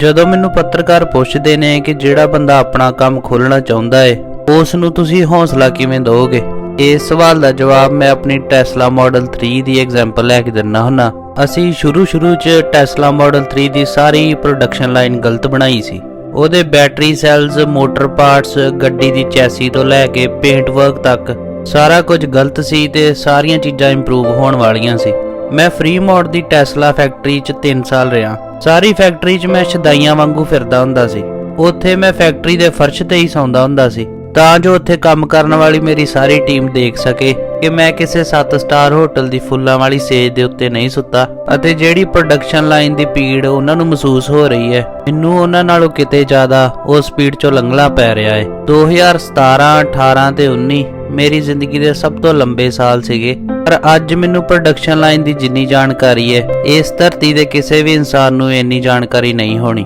ਜਦੋਂ ਮੈਨੂੰ ਪੱਤਰਕਾਰ ਪੁੱਛਦੇ ਨੇ ਕਿ ਜਿਹੜਾ ਬੰਦਾ ਆਪਣਾ ਕੰਮ ਖੋਲਣਾ ਚਾਹੁੰਦਾ ਏ, ਉਸ ਨੂੰ ਤੁਸੀਂ ਹੌਸਲਾ ਕਿਵੇਂ ਦਿਓਗੇ? ਇਸ ਸਵਾਲ ਦਾ ਜਵਾਬ ਮੈਂ ਆਪਣੀ ਟੈਸਲਾ ਮਾਡਲ 3 ਦੀ ਐਗਜ਼ਾਮਪਲ ਲੈ ਕੇ ਦਿੰਨਾ ਹੁੰਨਾ। ਅਸੀਂ ਸ਼ੁਰੂ ਸ਼ੁਰੂ 'ਚ ਟੈਸਲਾ ਮਾਡਲ 3 ਦੀ ਸਾਰੀ ਪ੍ਰੋਡਕਸ਼ਨ ਲਾਈਨ ਗਲਤ ਬਣਾਈ ਸੀ। ਉਹਦੇ ਬੈਟਰੀ ਸੈਲਸ ਮੋਟਰ ਪਾਰਟਸ ਗੱਡੀ ਦੀ ਚੈਸੀ ਤੋਂ ਲੈ ਕੇ ਪੇਂਟ ਵਰਕ ਤੱਕ, ਸਾਰਾ ਕੁਝ ਗਲਤ ਸੀ ਤੇ ਸਾਰੀਆਂ ਚੀਜ਼ਾਂ ਇੰਪਰੂਵ ਹੋਣ ਵਾਲੀਆਂ ਸੀ। ਮੈਂ ਫ੍ਰੀ ਮੋਡ ਦੀ ਟੈਸਲਾ ਫੈਕਟਰੀ 'ਚ 3 ਸਾਲ ਰਿਹਾ। ਸਾਰੀ ਫੈਕਟਰੀ 'ਚ ਮੈਂ ਛਦਾਈਆਂ ਵਾਂਗੂ ਫਿਰਦਾ ਹੁੰਦਾ ਸੀ। ਉੱਥੇ ਮੈਂ ਫੈਕਟਰੀ ਦੇ ਫਰਸ਼ ਤੇ ਹੀ ਸੌਂਦਾ ਹੁੰਦਾ ਸੀ। ਤਾਂ ਜੋ ਉੱਥੇ ਕੰਮ ਕਰਨ ਵਾਲੀ ਮੇਰੀ ਸਾਰੀ ਟੀਮ ਦੇਖ ਸਕੇ ਕਿ ਮੈਂ ਕਿਸੇ 7 ਸਟਾਰ ਹੋਟਲ ਦੀ ਫੁੱਲਾਂ ਵਾਲੀ ਸੇਜ ਦੇ ਉੱਤੇ ਨਹੀਂ ਸੁੱਤਾ ਅਤੇ ਜਿਹੜੀ ਪ੍ਰੋਡਕਸ਼ਨ ਲਾਈਨ ਦੀ ਪੀੜ ਉਹਨਾਂ ਨੂੰ ਮਹਿਸੂਸ ਹੋ ਰਹੀ ਹੈ, ਮੈਨੂੰ ਉਹਨਾਂ ਨਾਲੋਂ ਕਿਤੇ ਜ਼ਿਆਦਾ ਉਸ ਸਪੀਡ 'ਚੋਂ ਲੰਘਣਾ ਪੈ ਰਿਹਾ ਹੈ। 2017 18 ਤੇ 19 ਮੇਰੀ ਜ਼ਿੰਦਗੀ ਦੇ ਸਭ ਤੋਂ ਲੰਬੇ ਸਾਲ ਸੀਗੇ। ਪਰ ਅੱਜ ਮੈਨੂੰ ਪ੍ਰੋਡਕਸ਼ਨ ਲਾਈਨ ਦੀ ਜਿੰਨੀ ਜਾਣਕਾਰੀ ਹੈ, ਇਸ ਧਰਤੀ ਦੇ ਕਿਸੇ ਵੀ ਇਨਸਾਨ ਨੂੰ ਇੰਨੀ ਜਾਣਕਾਰੀ ਨਹੀਂ ਹੋਣੀ।